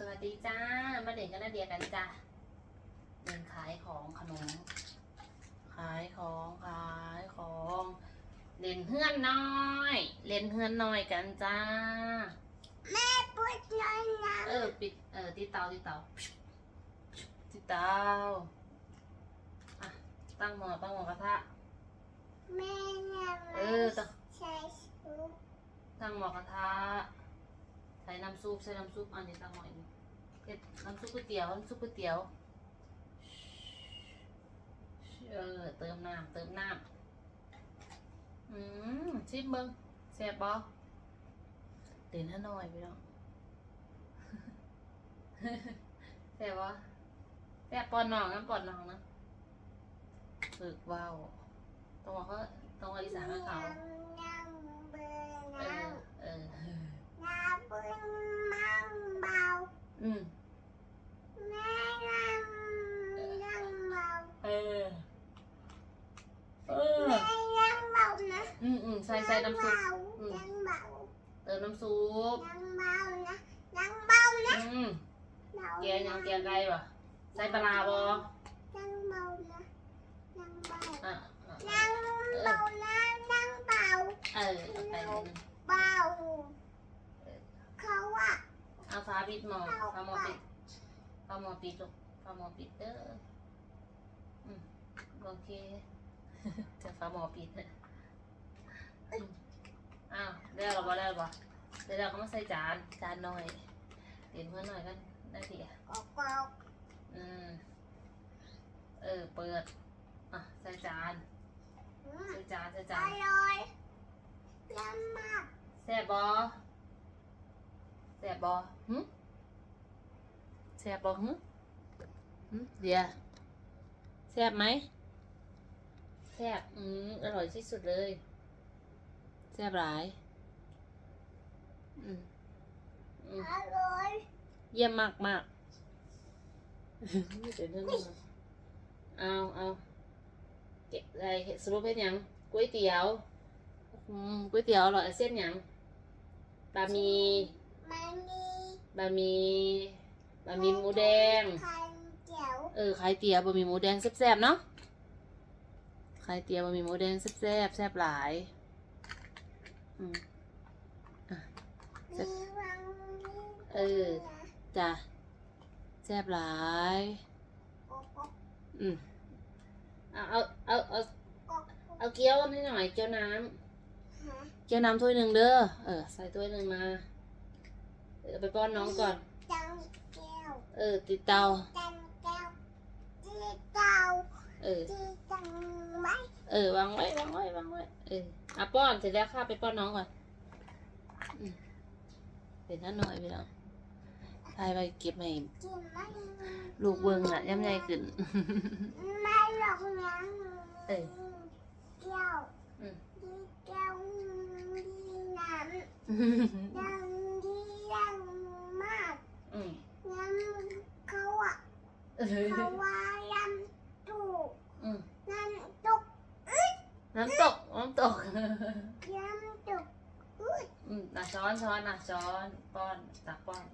สวัสดีจ้า มาเด่นกันนาเดียกันจ้าเดินขายของขนม ขายของขายของ เล่นเฮือนน้อย เล่นเฮือนน้อยกันจ้า แม่ปวดน้อยนะเออปิดเออที่เตาที่เตาที่เตาอะตั้งหม้อตั้งหม้อกระทะ แม่เนี่ยเออตั้งใช้ซุปตั้งหม้อกระทะ ใส่น้ำซุปใส่น้ำซุปอันนี้ตั้งหม้ออีกเฮ็ดน้ำซุปก๋วยเตี๋ยวน้ำซุปก๋วยเตี๋ยวเออเติมน้ำเติมน้ำอืมชิมเบิ้งแซ่บบ่เด่นให้หน่อยพี่น้องแซ่บบ่แซ่บปอนน้องน้ำปอนน้องนะฝึกว้าวต้องบอกเขาต้องว่าอีสานเขาเออ น้อเออำน้ำเบอร์มังเบาอืมแม่น้ำน้ำเบาเออ เออ แม่น้ำเบานะอืมอืมใส่ใส่น้ำซุปเบาอืมน้ำเบาเติมน้ำซุปน้ำเบานะน้ำเบานะอืมเกียร์ยังเกียร์ไก่ปะใส่ปลาร้าบ่น้ำเบานะน้ำเบาอะอะน้ำเบานะน้ำเบา เออเอาไปนิดนึงเบาเขาว่า เอาฟ้าปิดหม้อฟ้าหม้อปิดฟ้าหม้อปิดลูกฟ้าหม้อปิดเด้ออืมโอเคจะฟ้าหม้อปิดนะอืมอ้าวได้หรอบ่ได้หรอบ่เดี๋ยวเราก็มาใส่จานจานหน่อยเดี๋ยวเพื่อนหน่อยกันได้ทีอะออกออกอืมเออเปิดอะใส่จานอืมใส่จานใส่อจานร่อยเยี่ยมมากแซ่บบอแซ่บบอหึแซ่บบอหึหึเดี๋ยวแซ่บไหมแซ่บอืมอร่อยที่สุดเลยแซ่บหลายอืมอืมอร่อยเยี่ยมมากมากเดี๋ยวเรื่องนี้มาเอาเอาเก็บอะไรสรุปเป็นหยังก๋วยเตี๋ยวอืมก๋วยเตี๋ยวอร่อยเส้นยังบะหมี่ มันมีบะหมี่บะหมี่หมูแดง ไข่เจียวเออขายเตี๋ยวบะหมี่หมูแดงแซ่บๆเนาะขายเตี๋ยวบะหมี่หมูแดงแซ่บๆแซ่บหลายอืม มีวังมีเออ จ้ะแซ่บหลายกอกกอกอืมเอาเอาเอาเอากอกเอาเกี๊ยวให้หน่อยเกี๊ยวน้ำฮะเกี๊ยวน้ำถ้วยหนึ่งเด้อเออใส่ถ้วยหนึ่งมา เออไปป้อนน้องก่อน จังแก้วเออ ติดเตา จังแก้วจีเตาเออจีจังไว้เออวางไว้วางไว้วางไว้ เอออะป้อนเสร็จแล้วข้าไปป้อนน้องก่อนอืมเดี๋ยวนั่นหน่อยไปแล้วทายไปเก็บให้กินไม่ลูกเบิ้งอะย่ำใหญ่ขึ้น ไม่หรอกนะเออแก้วอืมจีแก้วดีน้ำยังดียังมาก อืม ยังเขาอะ เออเขาว่ายังถูกอืมยังตกน้ำตกน้ำตกยังตกอุ้ยอืมน่ะช้อนช้อนน่ะช้อนป้อนตักป้อน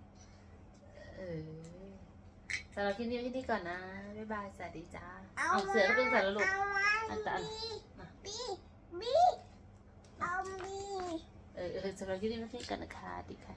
เออสำหรับคลิปนี้ไว้ที่นี่ก่อนนะบ๊ายบายสวัสดีจ้าเอาเสือก็เป็นสัตว์ลูกเอาไว้อันตันบีบีเอาบีเออเออสำหรับคลิปนี้ไว้ที่นี่ก่อนนะคะดีค่ะ